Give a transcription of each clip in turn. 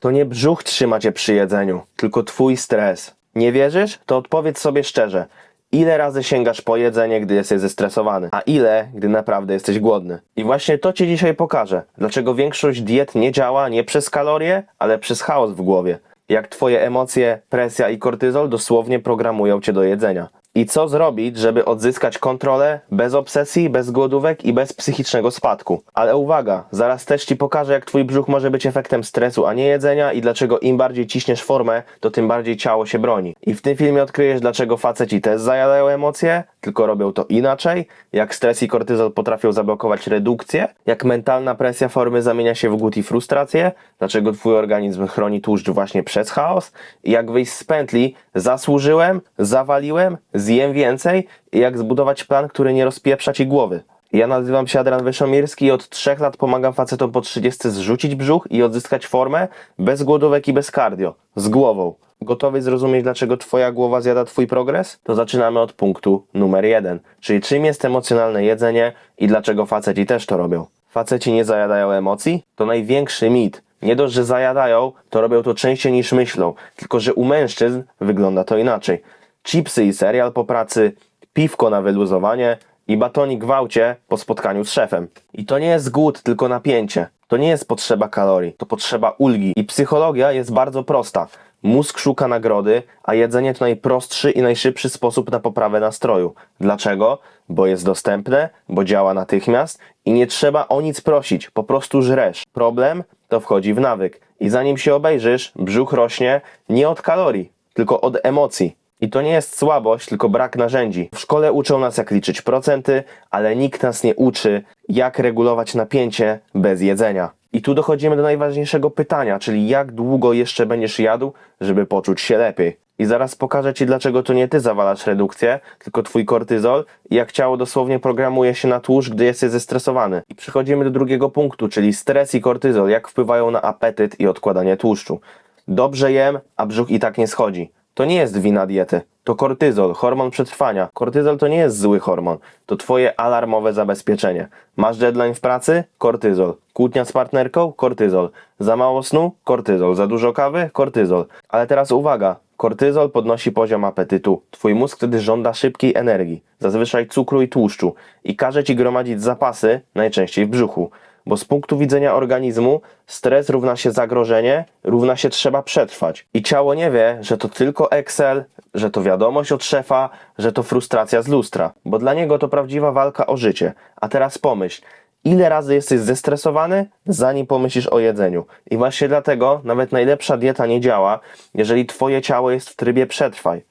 To nie brzuch trzyma cię przy jedzeniu, tylko twój stres. Nie wierzysz? To odpowiedz sobie szczerze. Ile razy sięgasz po jedzenie, gdy jesteś zestresowany, a ile, gdy naprawdę jesteś głodny? I właśnie to ci dzisiaj pokażę. Dlaczego większość diet nie działa nie przez kalorie, ale przez chaos w głowie. Jak twoje emocje, presja i kortyzol dosłownie programują cię do jedzenia. I co zrobić, żeby odzyskać kontrolę bez obsesji, bez głodówek i bez psychicznego spadku. Ale uwaga, zaraz też ci pokażę, jak twój brzuch może być efektem stresu, a nie jedzenia i dlaczego im bardziej ciśniesz formę, to tym bardziej ciało się broni. I w tym filmie odkryjesz, dlaczego faceci też zajadają emocje, tylko robią to inaczej, jak stres i kortyzol potrafią zablokować redukcję, jak mentalna presja formy zamienia się w głód i frustrację, dlaczego twój organizm chroni tłuszcz właśnie przez chaos jak wyjść z pętli zasłużyłem, zawaliłem, zjem więcej jak zbudować plan, który nie rozpieprza ci głowy. Ja nazywam się Adrian Wyszomirski i od trzech lat pomagam facetom po 30 zrzucić brzuch i odzyskać formę bez głodówek i bez cardio, z głową. Gotowy zrozumieć, dlaczego twoja głowa zjada twój progres? To zaczynamy od punktu numer jeden, czyli czym jest emocjonalne jedzenie i dlaczego faceci też to robią. Faceci nie zajadają emocji? To największy mit. Nie dość, że zajadają, to robią to częściej niż myślą, tylko że u mężczyzn wygląda to inaczej. Chipsy i serial po pracy, piwko na wyluzowanie i batonik w aucie po spotkaniu z szefem. I to nie jest głód, tylko napięcie. To nie jest potrzeba kalorii, to potrzeba ulgi. I psychologia jest bardzo prosta. Mózg szuka nagrody, a jedzenie to najprostszy i najszybszy sposób na poprawę nastroju. Dlaczego? Bo jest dostępne, bo działa natychmiast i nie trzeba o nic prosić, po prostu żresz. Problem to wchodzi w nawyk. I zanim się obejrzysz, brzuch rośnie nie od kalorii, tylko od emocji. I to nie jest słabość, tylko brak narzędzi. W szkole uczą nas, jak liczyć procenty, ale nikt nas nie uczy, jak regulować napięcie bez jedzenia. I tu dochodzimy do najważniejszego pytania, czyli jak długo jeszcze będziesz jadł, żeby poczuć się lepiej. I zaraz pokażę Ci, dlaczego to nie Ty zawalasz redukcję, tylko Twój kortyzol i jak ciało dosłownie programuje się na tłuszcz, gdy jesteś zestresowany. I przechodzimy do drugiego punktu, czyli stres i kortyzol, jak wpływają na apetyt i odkładanie tłuszczu. Dobrze jem, a brzuch i tak nie schodzi. To nie jest wina diety. To kortyzol, hormon przetrwania. Kortyzol to nie jest zły hormon. To twoje alarmowe zabezpieczenie. Masz deadline w pracy? Kortyzol. Kłótnia z partnerką? Kortyzol. Za mało snu? Kortyzol. Za dużo kawy? Kortyzol. Ale teraz uwaga. Kortyzol podnosi poziom apetytu. Twój mózg wtedy żąda szybkiej energii, zazwyczaj cukru i tłuszczu i każe ci gromadzić zapasy, najczęściej w brzuchu. Bo z punktu widzenia organizmu stres równa się zagrożenie, równa się trzeba przetrwać. I ciało nie wie, że to tylko Excel, że to wiadomość od szefa, że to frustracja z lustra. Bo dla niego to prawdziwa walka o życie. A teraz pomyśl, ile razy jesteś zestresowany, zanim pomyślisz o jedzeniu. I właśnie dlatego nawet najlepsza dieta nie działa, jeżeli twoje ciało jest w trybie przetrwaj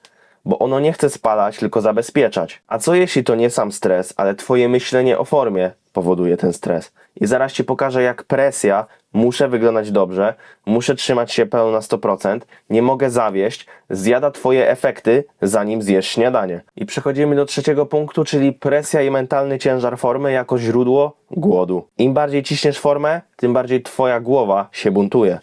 bo ono nie chce spalać, tylko zabezpieczać. A co jeśli to nie sam stres, ale twoje myślenie o formie powoduje ten stres? I zaraz ci pokażę, jak presja, muszę wyglądać dobrze, muszę trzymać się pełno na 100%, nie mogę zawieść, zjada twoje efekty, zanim zjesz śniadanie. I przechodzimy do trzeciego punktu, czyli presja i mentalny ciężar formy jako źródło głodu. Im bardziej ciśniesz formę, tym bardziej twoja głowa się buntuje.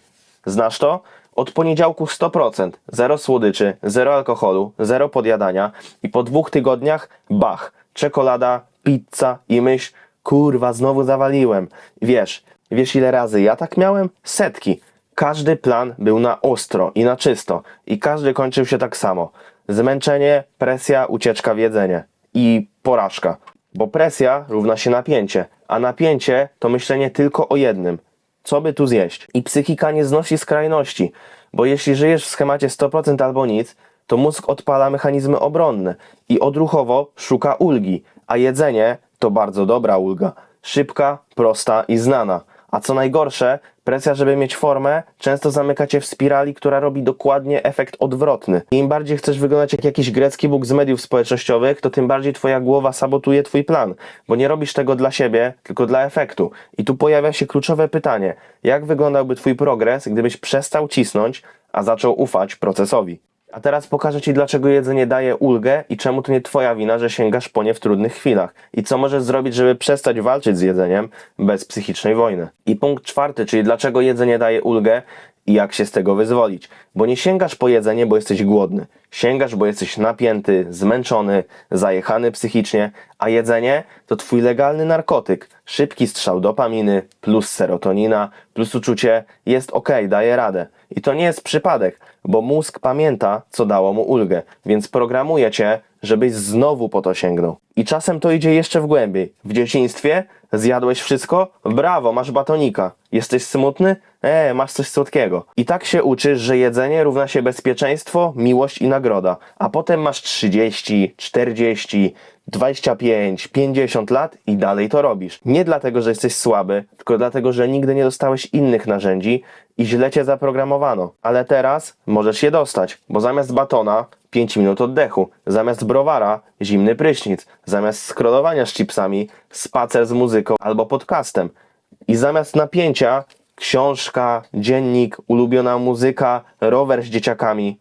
Znasz to? Od poniedziałku 100%, zero słodyczy, zero alkoholu, zero podjadania i po dwóch tygodniach bach, czekolada, pizza i myśl, kurwa, znowu zawaliłem. Wiesz, wiesz ile razy ja tak miałem? Setki. Każdy plan był na ostro i na czysto i każdy kończył się tak samo. Zmęczenie, presja, ucieczka w jedzenie i porażka. Bo presja równa się napięcie, a napięcie to myślenie tylko o jednym co by tu zjeść. I psychika nie znosi skrajności, bo jeśli żyjesz w schemacie 100% albo nic, to mózg odpala mechanizmy obronne i odruchowo szuka ulgi, a jedzenie to bardzo dobra ulga. Szybka, prosta i znana. A co najgorsze, presja, żeby mieć formę, często zamyka cię w spirali, która robi dokładnie efekt odwrotny. Im bardziej chcesz wyglądać jak jakiś grecki bóg z mediów społecznościowych, to tym bardziej twoja głowa sabotuje twój plan, bo nie robisz tego dla siebie, tylko dla efektu. I tu pojawia się kluczowe pytanie: jak wyglądałby twój progres, gdybyś przestał cisnąć, a zaczął ufać procesowi? A teraz pokażę Ci, dlaczego jedzenie daje ulgę i czemu to nie Twoja wina, że sięgasz po nie w trudnych chwilach. I co możesz zrobić, żeby przestać walczyć z jedzeniem bez psychicznej wojny. I punkt czwarty, czyli dlaczego jedzenie daje ulgę i jak się z tego wyzwolić. Bo nie sięgasz po jedzenie, bo jesteś głodny. Sięgasz, bo jesteś napięty, zmęczony, zajechany psychicznie, a jedzenie to twój legalny narkotyk. Szybki strzał dopaminy plus serotonina plus uczucie jest ok, daje radę. I to nie jest przypadek, bo mózg pamięta, co dało mu ulgę, więc programuje cię, żebyś znowu po to sięgnął. I czasem to idzie jeszcze w głębiej. W dzieciństwie zjadłeś wszystko? Brawo, masz batonika. Jesteś smutny? E, masz coś słodkiego. I tak się uczysz, że jedzenie równa się bezpieczeństwo, miłość i nagroda. A potem masz 30, 40, 25, 50 lat i dalej to robisz. Nie dlatego, że jesteś słaby, tylko dlatego, że nigdy nie dostałeś innych narzędzi i źle cię zaprogramowano. Ale teraz możesz je dostać, bo zamiast batona 5 minut oddechu, zamiast browara zimny prysznic, zamiast scrollowania z chipsami spacer z muzyką albo podcastem. I zamiast napięcia książka, dziennik, ulubiona muzyka, rower z dzieciakami.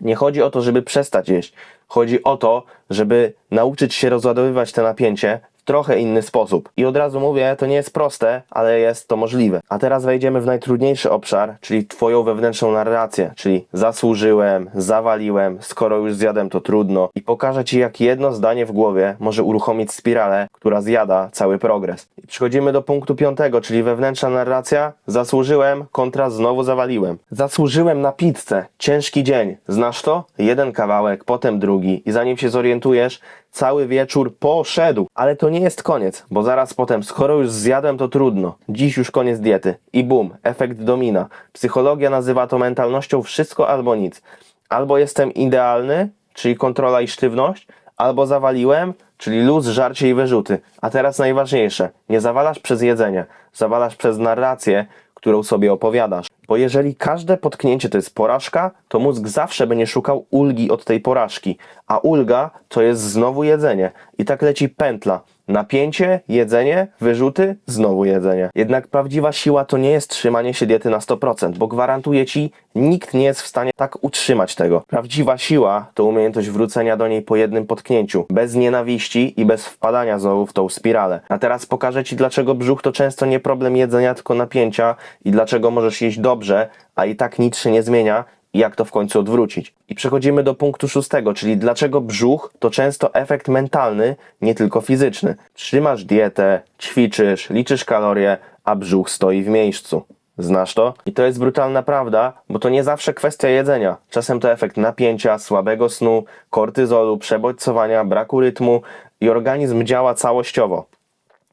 Nie chodzi o to, żeby przestać jeść. Chodzi o to, żeby nauczyć się rozładowywać te napięcie trochę inny sposób. I od razu mówię, to nie jest proste, ale jest to możliwe. A teraz wejdziemy w najtrudniejszy obszar, czyli Twoją wewnętrzną narrację, czyli zasłużyłem, zawaliłem, skoro już zjadłem, to trudno. I pokażę Ci, jak jedno zdanie w głowie może uruchomić spiralę, która zjada cały progres. I przechodzimy do punktu piątego, czyli wewnętrzna narracja. Zasłużyłem, kontra znowu zawaliłem. Zasłużyłem na pizzę. Ciężki dzień. Znasz to? Jeden kawałek, potem drugi. I zanim się zorientujesz, cały wieczór poszedł. Ale to nie jest koniec, bo zaraz potem, skoro już zjadłem, to trudno. Dziś już koniec diety. I bum, efekt domina. Psychologia nazywa to mentalnością wszystko albo nic. Albo jestem idealny, czyli kontrola i sztywność, albo zawaliłem, czyli luz, żarcie i wyrzuty. A teraz najważniejsze, nie zawalasz przez jedzenie, zawalasz przez narrację, którą sobie opowiadasz. Bo jeżeli każde potknięcie to jest porażka, to mózg zawsze będzie szukał ulgi od tej porażki, a ulga to jest znowu jedzenie. I tak leci pętla. Napięcie, jedzenie, wyrzuty, znowu jedzenie. Jednak prawdziwa siła to nie jest trzymanie się diety na 100%, bo gwarantuję ci, nikt nie jest w stanie tak utrzymać tego. Prawdziwa siła to umiejętność wrócenia do niej po jednym potknięciu, bez nienawiści i bez wpadania znowu w tą spiralę. A teraz pokażę ci, dlaczego brzuch to często nie problem jedzenia, tylko napięcia i dlaczego możesz jeść dobrze, a i tak nic się nie zmienia jak to w końcu odwrócić. I przechodzimy do punktu szóstego, czyli dlaczego brzuch to często efekt mentalny, nie tylko fizyczny. Trzymasz dietę, ćwiczysz, liczysz kalorie, a brzuch stoi w miejscu. Znasz to? I to jest brutalna prawda, bo to nie zawsze kwestia jedzenia. Czasem to efekt napięcia, słabego snu, kortyzolu, przebodźcowania, braku rytmu i organizm działa całościowo.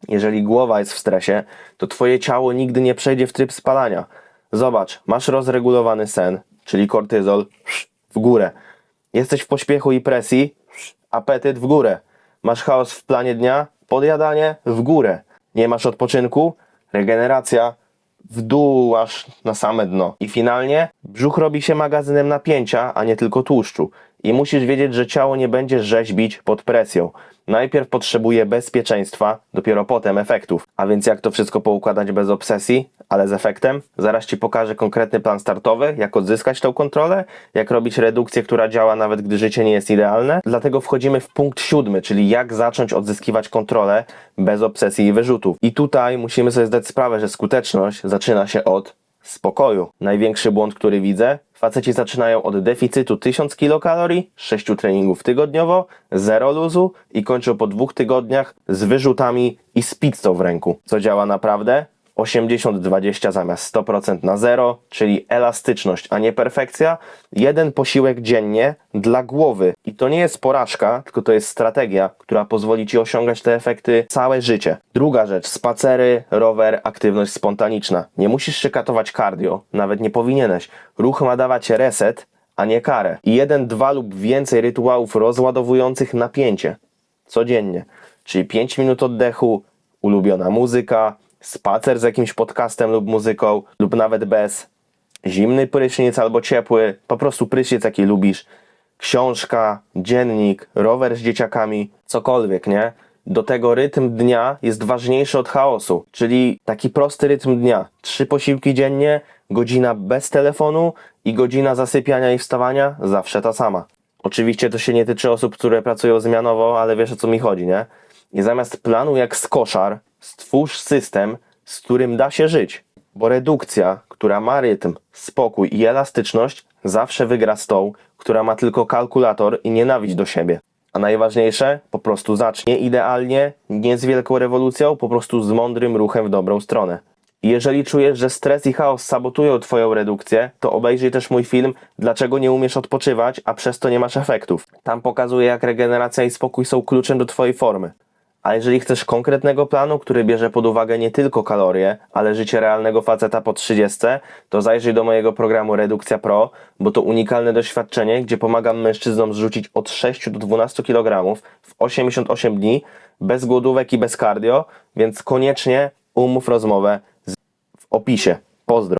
Jeżeli głowa jest w stresie, to twoje ciało nigdy nie przejdzie w tryb spalania. Zobacz, masz rozregulowany sen, czyli kortyzol w górę. Jesteś w pośpiechu i presji, apetyt w górę. Masz chaos w planie dnia, podjadanie w górę. Nie masz odpoczynku, regeneracja w dół aż na same dno. I finalnie brzuch robi się magazynem napięcia, a nie tylko tłuszczu. I musisz wiedzieć, że ciało nie będzie rzeźbić pod presją. Najpierw potrzebuje bezpieczeństwa, dopiero potem efektów. A więc jak to wszystko poukładać bez obsesji, ale z efektem? Zaraz Ci pokażę konkretny plan startowy, jak odzyskać tą kontrolę, jak robić redukcję, która działa nawet gdy życie nie jest idealne. Dlatego wchodzimy w punkt siódmy, czyli jak zacząć odzyskiwać kontrolę bez obsesji i wyrzutów. I tutaj musimy sobie zdać sprawę, że skuteczność zaczyna się od spokoju. Największy błąd, który widzę, faceci zaczynają od deficytu 1000 kilokalorii, 6 treningów tygodniowo, zero luzu i kończą po dwóch tygodniach z wyrzutami i z pizzą w ręku. Co działa naprawdę? 80-20 zamiast 100% na zero, czyli elastyczność, a nie perfekcja. Jeden posiłek dziennie dla głowy. I to nie jest porażka, tylko to jest strategia, która pozwoli Ci osiągać te efekty całe życie. Druga rzecz, spacery, rower, aktywność spontaniczna. Nie musisz się katować cardio, nawet nie powinieneś. Ruch ma dawać reset, a nie karę. I jeden, dwa lub więcej rytuałów rozładowujących napięcie codziennie. Czyli 5 minut oddechu, ulubiona muzyka, spacer z jakimś podcastem lub muzyką, lub nawet bez, zimny prysznic albo ciepły, po prostu prysznic jaki lubisz, książka, dziennik, rower z dzieciakami, cokolwiek, nie? Do tego rytm dnia jest ważniejszy od chaosu, czyli taki prosty rytm dnia. Trzy posiłki dziennie, godzina bez telefonu i godzina zasypiania i wstawania zawsze ta sama. Oczywiście to się nie tyczy osób, które pracują zmianowo, ale wiesz o co mi chodzi, nie? I zamiast planu jak z koszar, stwórz system, z którym da się żyć. Bo redukcja, która ma rytm, spokój i elastyczność, zawsze wygra z tą, która ma tylko kalkulator i nienawiść do siebie. A najważniejsze, po prostu zacznie idealnie, nie z wielką rewolucją, po prostu z mądrym ruchem w dobrą stronę. Jeżeli czujesz, że stres i chaos sabotują Twoją redukcję, to obejrzyj też mój film Dlaczego nie umiesz odpoczywać, a przez to nie masz efektów. Tam pokazuję, jak regeneracja i spokój są kluczem do Twojej formy. A jeżeli chcesz konkretnego planu, który bierze pod uwagę nie tylko kalorie, ale życie realnego faceta po 30, to zajrzyj do mojego programu Redukcja Pro, bo to unikalne doświadczenie, gdzie pomagam mężczyznom zrzucić od 6 do 12 kg w 88 dni, bez głodówek i bez cardio, więc koniecznie umów rozmowę w opisie. Pozdro.